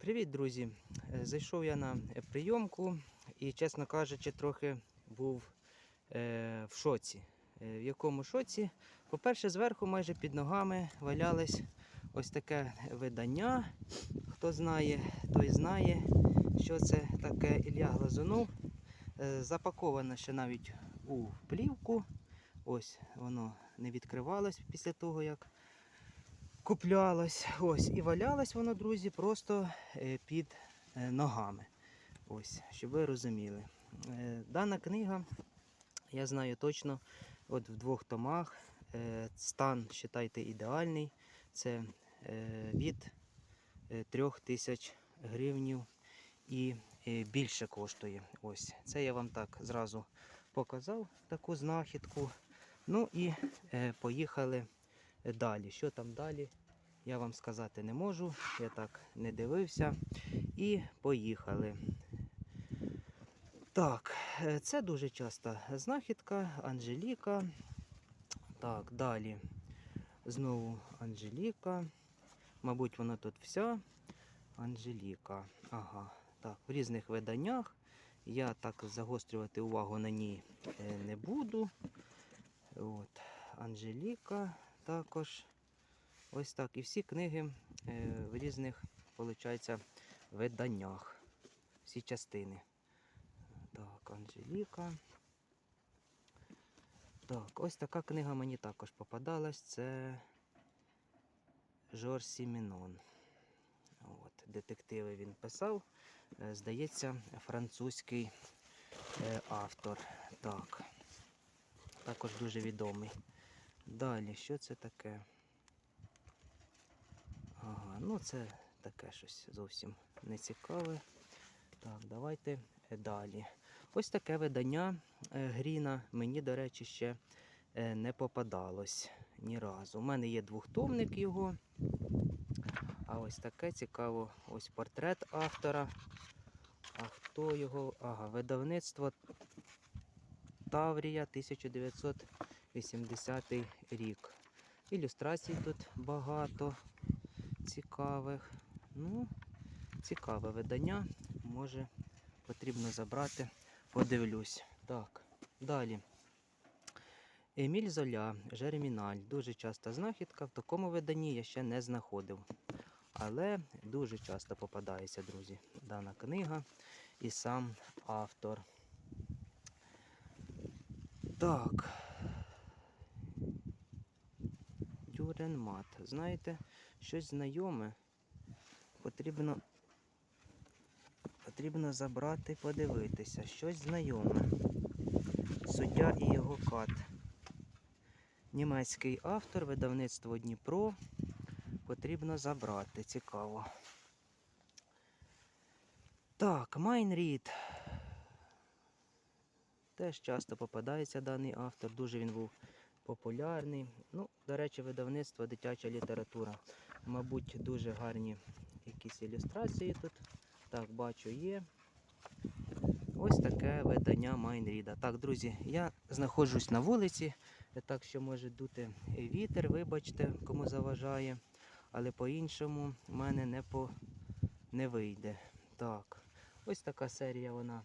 Привіт, друзі! Е, Зайшов я на е, прийомку і, чесно кажучи, трохи був е, в шоці. Е, в якому шоці? По-перше, зверху майже під ногами валялось ось таке видання. Хто знає, той знає, що це таке Ілля Глазунов. Е, запаковане ще навіть у плівку. Ось воно не відкривалось після того, як куплялось. Ось, і валялось воно, друзі, просто е, під е, ногами. Ось, щоб ви розуміли. Е, Дана книга, я знаю точно, от в двох томах. Стан, вважайте, ідеальний. Це від е, трьох тисяч гривнів і більше коштує. Ось, це я вам так зразу показав, таку знахідку. Ну і поїхали далі. Що там далі, я вам сказати не можу. Я так не дивився. І поїхали. Так, е, це дуже часта знахідка, Анжеліка. Так, далі. Знову Анжеліка. Мабуть, вона тут вся. Анжеліка. Ага. Так, в різних виданнях. Я так загострювати увагу на ній е, не буду. От. Анжеліка також. Ось так. І всі книги е, в різних, виходить, виданнях. Всі частини. Так, Анжеліка. Так, ось така книга мені також попадалась. Це Жорж Сімінон. От, детективи він писав. Е, Здається, французький е, автор. Так. Також дуже відомий. Далі, що це таке? Ага, ну це таке щось зовсім не цікаве. Так, давайте е, далі. Ось таке видання е, Гріна мені, до речі, ще е, не попадалось ні разу. У мене є двохтомник його. А ось таке цікаво. Ось портрет автора. А хто його? Ага, видавництво Таврія 1980 рік. Ілюстрацій тут багато цікавих. Ну, цікаве видання. Може потрібно забрати, подивлюсь. Так, далі. Еміль Золя, Жерміналь. Дуже часта знахідка. В такому виданні я ще не знаходив. Але дуже часто попадається, друзі, дана книга і сам автор. Так. Дюренмат. Знаєте, щось знайоме. Потрібно, потрібно забрати, подивитися. Щось знайоме. Суддя і його кат. Німецький автор, видавництво Дніпро. Потрібно забрати. Цікаво. Так, Майнрід. Теж часто попадається даний автор. Дуже він був популярний. Ну, до речі, видавництво дитяча література. Мабуть, дуже гарні якісь ілюстрації тут. Так, бачу, є. Ось таке видання Майнріда. Так, друзі, я знаходжусь на вулиці, так що може дути вітер, вибачте, кому заважає. Але по-іншому в мене не, по... не вийде. Так, ось така серія вона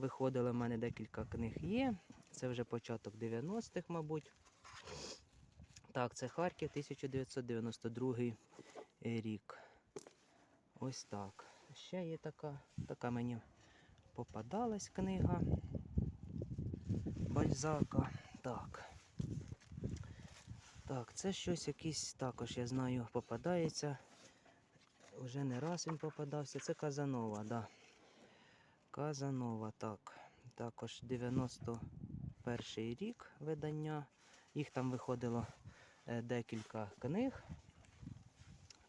виходила. в мене декілька книг є. Це вже початок 90-х, мабуть. Так, це Харків 1992 рік. Ось так. Ще є така, така мені попадалась книга Бальзака. Так. Так, це щось якийсь також, я знаю, попадається. Уже не раз він попадався. Це Казанова, да. Казанова, так. Також 91 рік видання. Їх там виходило е, декілька книг.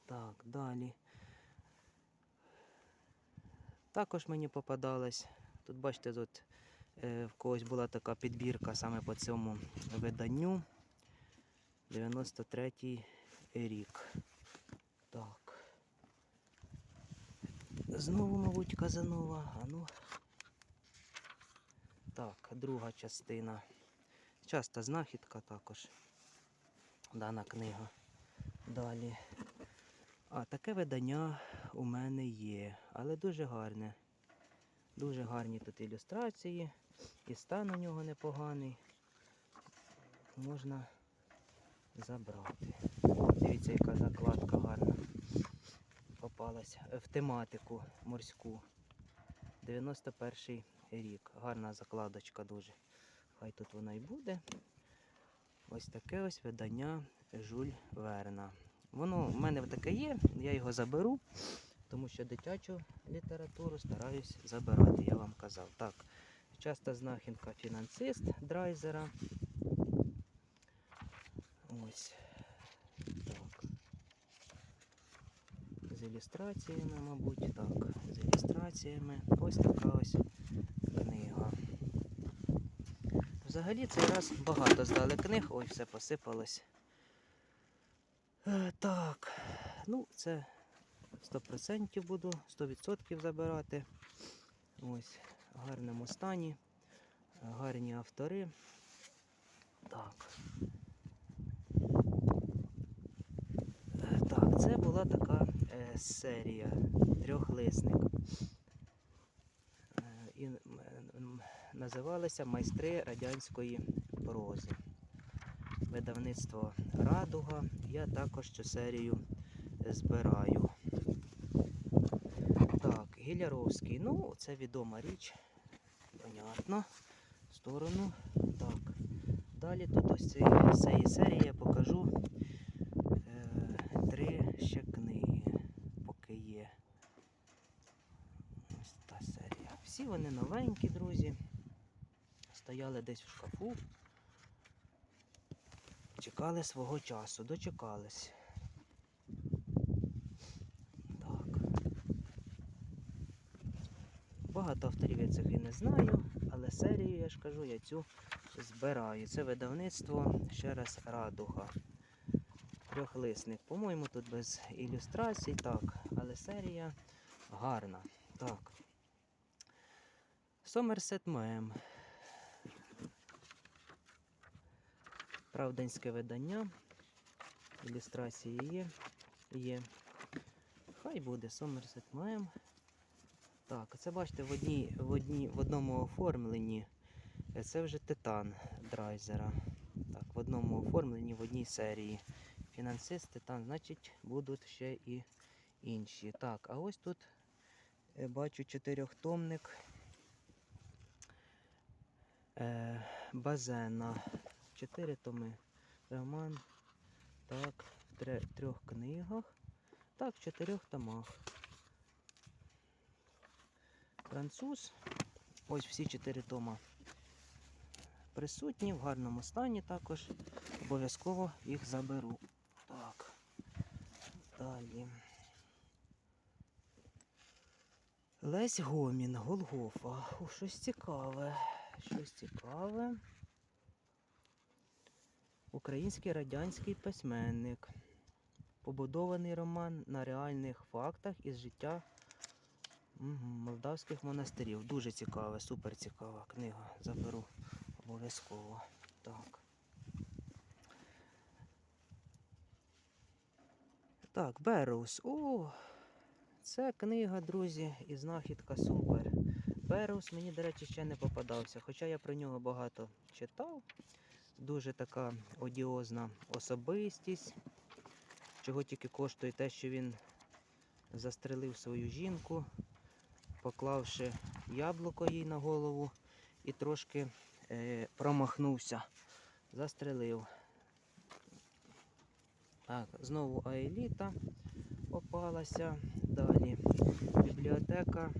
Так, далі. Також мені попадалось. Тут, бачите, тут е, в когось була така підбірка саме по цьому виданню. 93 рік. Так. Знову, мабуть, Казанова. А ну. Так, друга частина. Часта знахідка також. Дана книга. Далі. А таке видання у мене є, але дуже гарне. Дуже гарні тут ілюстрації, і стан у нього непоганий. Можна забрати. Дивіться, яка закладка гарна. Попалась Е, в тематику морську. 91 рік. Гарна закладочка дуже. Хай тут вона і буде. Ось таке ось видання Жуль Верна. Воно в мене таке є, я його заберу, тому що дитячу літературу стараюсь забирати, я вам казав. Так, часто знахідка фінансист драйзера. Ось. Так. З ілюстраціями, мабуть, так. З ілюстраціями. Ось така ось книга. Взагалі цей раз багато здали книг. Ой, все посипалось. Е, так, ну це 100% буду, 100% забирати. Ось, в гарному стані, гарні автори. Так. Е, Так, це була така серія трьохлисник. Е, і м, Майстри радянської прози. Видавництво Радуга. Я також цю серію збираю. Так, Гіляровський. Ну, це відома річ. Понятно. В сторону. Так. Далі тут ось цієї серії я покажу е, три ще книги, поки є. Ось та серія. Всі вони новенькі, друзі. Стояли десь в шкафу. Чекали свого часу, дочекались. Так. Багато авторів я цих і не знаю, але серію, я ж кажу, я цю збираю. Це видавництво ще раз радуга. Трьохлисник. По-моєму, тут без ілюстрацій, так, але серія гарна. Так. Сомерсет Мем. Правденське видання. Ілюстрації є. Є. Хай буде Сомерсет Мем. Так, це бачите в, одній, в, одній, в одному оформленні. Е, Це вже титан драйзера. Так, в одному оформленні, в одній серії. Фінансист титан, значить, будуть ще і інші. Так, а ось тут е, бачу чотирьохтомник базена. Чотири томи. Роман. Так, в трьох книгах. Так, в чотирьох томах. Француз. Ось всі чотири тома присутні, в гарному стані також. Обов'язково їх заберу. Так. Далі. Лесь Гомін, Голгофа. О, щось цікаве. Щось цікаве. Український радянський письменник. Побудований роман на реальних фактах із життя молдавських монастирів. Дуже цікаве, супер цікава книга. Заберу обов'язково. Так. Так, Берус. О, це книга, друзі, і знахідка супер. Берус мені, до речі, ще не попадався, хоча я про нього багато читав. Дуже така одіозна особистість. Чого тільки коштує те, що він застрелив свою жінку, поклавши яблуко їй на голову і трошки е, промахнувся. Застрелив. Так, знову Аеліта попалася. Далі бібліотека.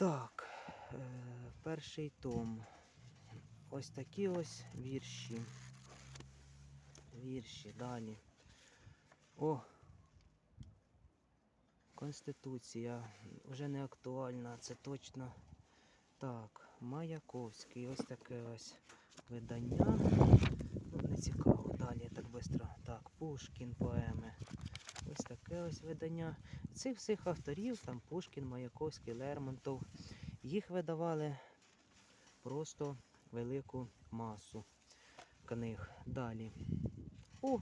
Так, е, перший том. Ось такі ось вірші. Вірші далі. О! Конституція вже не актуальна, це точно. Так, Маяковський, ось таке ось видання. Ну, не цікаво, далі так швидко. Так, Пушкін, поеми. Ось таке ось видання. Цих всіх авторів, там Пушкін, Маяковський, Лермонтов, їх видавали просто велику масу книг. Далі. О!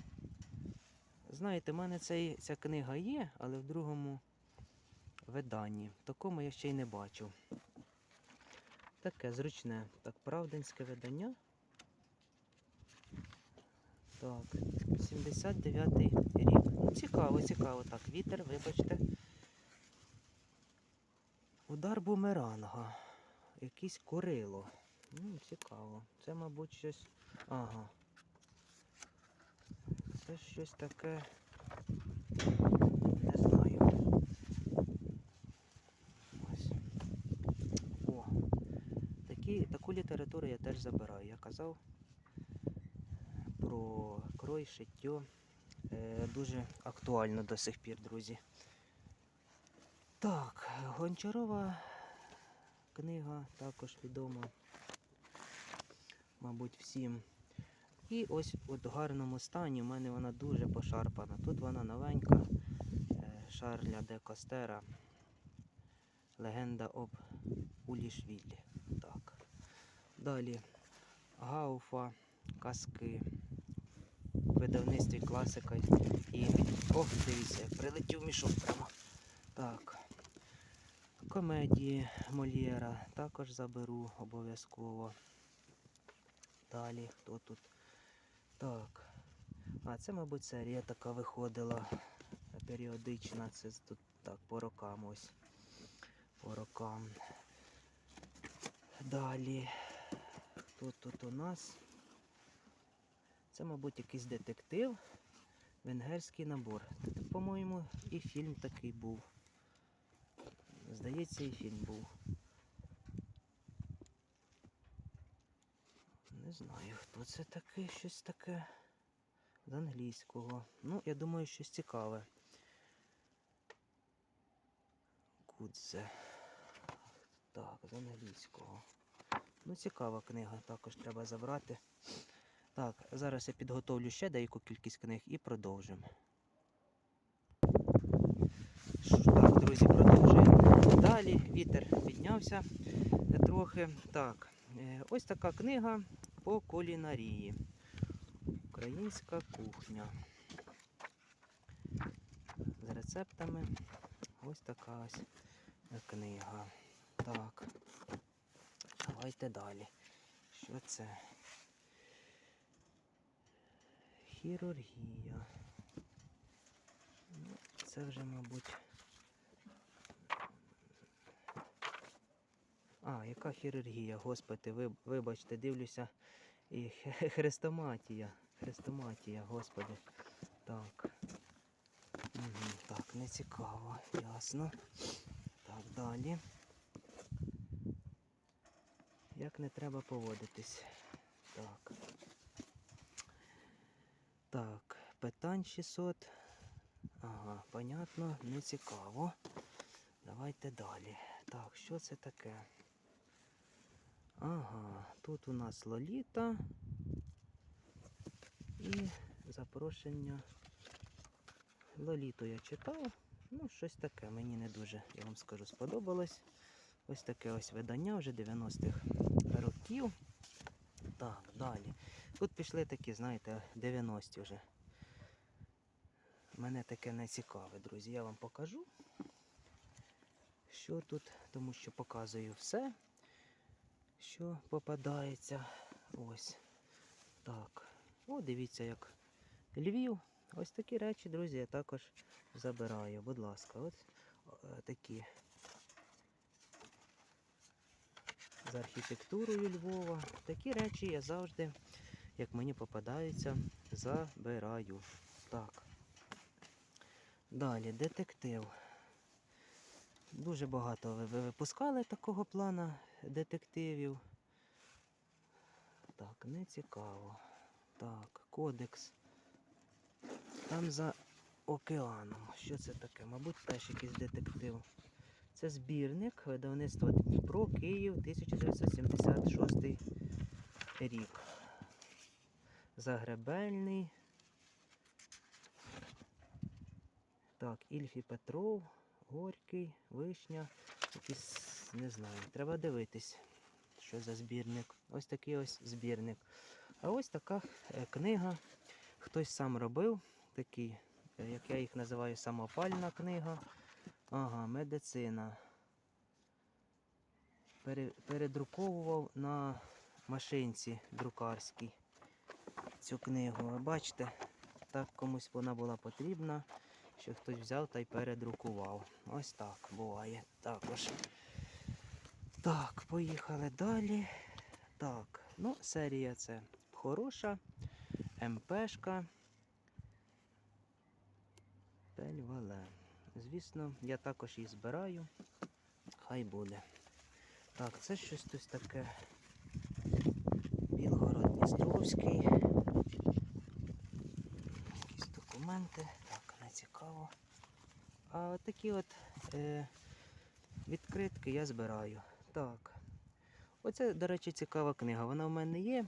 Знаєте, в мене цей, ця книга є, але в другому виданні. Такому я ще й не бачив. Таке зручне. Так, правдинське видання. Так, 79-й рік. Цікаво, цікаво. Так, вітер, вибачте. Удар бумеранга. Якийсь корило. Ну, цікаво. Це, мабуть, щось. Ага. Це щось таке. Не знаю. Ось. О. Такі, таку літературу я теж забираю. Я казав про крой, шиття. Е, дуже актуально до сих пір, друзі. Так, Гончарова книга також відома, мабуть, всім. І ось в гарному стані, в мене вона дуже пошарпана. Тут вона новенька. е, Шарля де Костера. Легенда об Улішвілі. Так. Далі Гауфа, казки. Видавництві класика. І. Ох, дивіться, прилетів мішок прямо. Так. Комедії Мольєра також заберу обов'язково. Далі, хто тут? Так. А, це, мабуть, серія така виходила періодична. Це тут так, по рокам ось. По рокам. Далі. Хто тут у нас? Це, мабуть, якийсь детектив. Венгерський набор. По-моєму, і фільм такий був. Здається, і фільм був. Не знаю, хто це такий, щось таке з англійського. Ну, я думаю, щось цікаве. Кудзе. Так, з англійського. Ну, цікава книга, також треба забрати. Так, зараз я підготовлю ще деяку кількість книг і продовжимо. Так, друзі, продовжуємо. Далі вітер піднявся трохи. Так, е, ось така книга по кулінарії. Українська кухня. З рецептами. Ось така ось книга. Так. Давайте далі. Що це? Хірургія. Ну, це вже, мабуть. А, яка хірургія, господи, вибачте, дивлюся. І хрестоматія. Хрестоматія, господи. Так. Угу, так, не цікаво, ясно. Так, далі. Як не треба поводитись. Так. Так, питань 600. Ага, понятно, не цікаво. Давайте далі. Так, що це таке? Ага, тут у нас Лоліта і запрошення. Лоліту я читав. Ну, щось таке, мені не дуже, я вам скажу, сподобалось. Ось таке ось видання вже 90-х років. Так, далі. Тут пішли такі, знаєте, 90-ті вже. Мене таке не друзі. Я вам покажу, що тут, тому що показую все, що попадається. Ось. Так. О, дивіться, як Львів. Ось такі речі, друзі, я також забираю. Будь ласка, ось е, такі. З архітектурою Львова. Такі речі я завжди, як мені попадаються, забираю. Так. Далі, детектив. Дуже багато ви ви випускали такого плана детективів. Так, не цікаво. Так, кодекс. Там за океаном. Що це таке? Мабуть, теж якийсь детектив. Це збірник видавництва Дніпро, Київ, 1976 рік. Загребельний. Так, Ільфі Петров, Горький, Вишня. Якийсь, не знаю, треба дивитись, що за збірник. Ось такий ось збірник. А ось така е, книга. Хтось сам робив такий е, як я їх називаю, самопальна книга. Ага, медицина. Передруковував на машинці друкарській цю книгу. Бачите, так комусь вона була потрібна, що хтось взяв та й передрукував. Ось так буває також. Так, поїхали далі. Так, ну, серія це хороша. МПшка. Пельвале. Звісно, я також їх збираю. Хай буде. Так, це щось тут таке. Білгород Дністровський. Якісь документи. Цікаво. А от такі от е, відкритки я збираю. Так. Оце, до речі, цікава книга. Вона в мене є,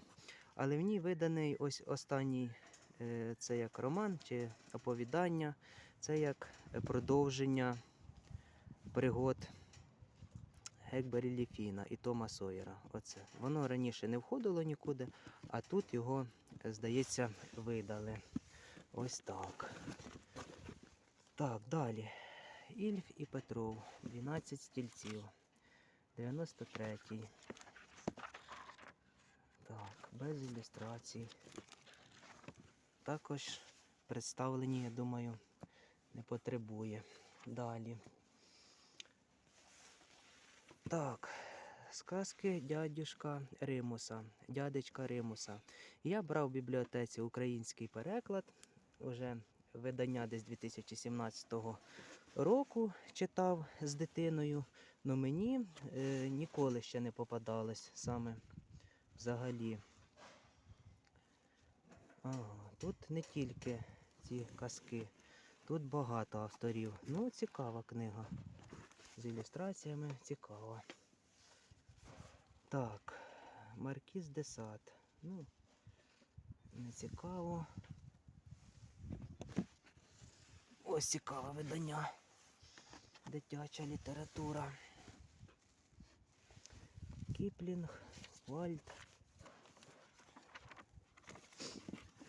але в ній виданий ось останній е, це як роман чи оповідання, це як продовження пригод Гекбері Ліфіна і Тома Сойера. Оце. Воно раніше не входило нікуди, а тут його, здається, видали. Ось так. Так, далі. Ільф і Петров. 12 стільців. 93-й. Так, без ілюстрацій. Також представлені, я думаю, не потребує. Далі. Так, сказки дядюшка Римуса, дядечка Римуса. Я брав в бібліотеці український переклад, уже видання десь 2017 року читав з дитиною. Ну мені е, ніколи ще не попадалось саме взагалі. Ага, тут не тільки ці казки, тут багато авторів. Ну, цікава книга. З ілюстраціями цікава. Так, Маркіз де Сад. Ну, не цікаво. Ось цікаве видання. Дитяча література. Кіплінг, Вальд.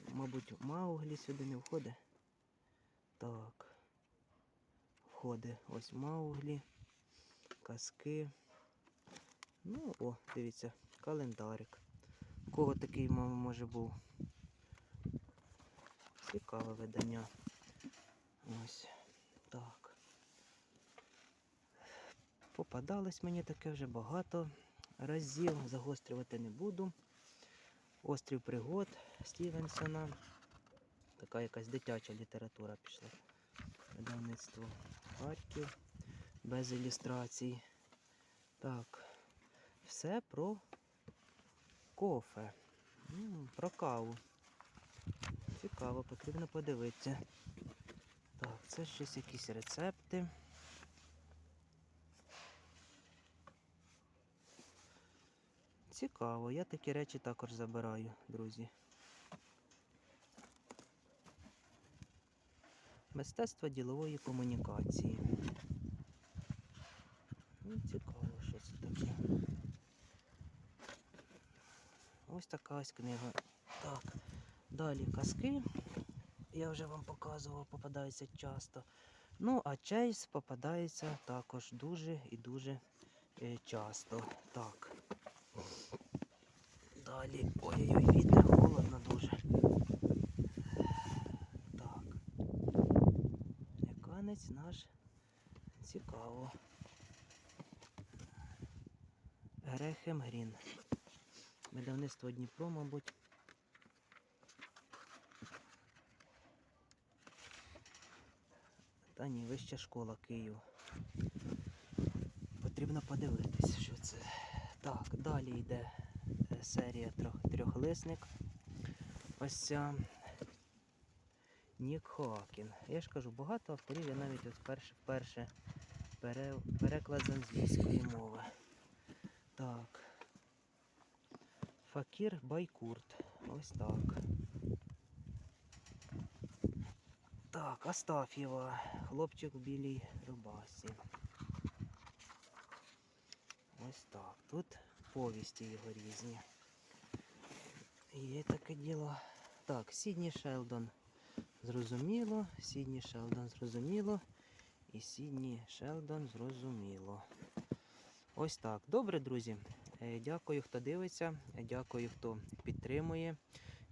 Мабуть, Мауглі сюди не входить. Так. Входить ось Мауглі, казки. Ну, о, дивіться, календарик. Кого такий, може був? Цікаве видання. Ось так. Попадалось мені таке вже багато разів. Загострювати не буду. Острів пригод Стівенсона. Така якась дитяча література пішла. Видавництво Харків. Без ілюстрацій. Так. Все про кофе. Про каву. Цікаво, потрібно подивитися. Так, це щось якісь рецепти. Цікаво, я такі речі також забираю, друзі. Мистецтво ділової комунікації. Ну, цікаво, що це таке. Ось така ось книга. Так, далі казки. Я вже вам показував, попадаються часто. Ну, а чейз попадається також дуже і дуже е, часто. Так. Далі. Ой-ой-ой, вітер, холодно дуже. Так. Яканець наш цікаво. Грехем Грін. Видавництво Дніпро, мабуть. Та ні, вища школа Київ. Потрібно подивитись, що це. Так, далі йде е, серія трьох, трьохлисник. Ось ця Нік Хоакін. Я ж кажу, багато авторів, я навіть от вперше, вперше пере, переклад з англійської мови. Так. Факір Байкурт. Ось так. Так, Астаф'єва. Хлопчик в білій рубасі. Ось так. Тут повісті його різні. Є таке діло. Так, Сідні Шелдон. зрозуміло, Сідні Шелдон зрозуміло. І Сідні Шелдон зрозуміло. Ось так. Добре, друзі. Е, Дякую, хто дивиться. Дякую, хто підтримує.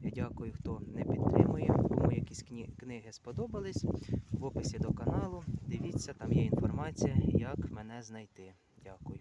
Е, Дякую, хто не підтримує. Кому якісь книги сподобались. В описі до каналу. Дивіться, там є інформація, як мене знайти. Дякую.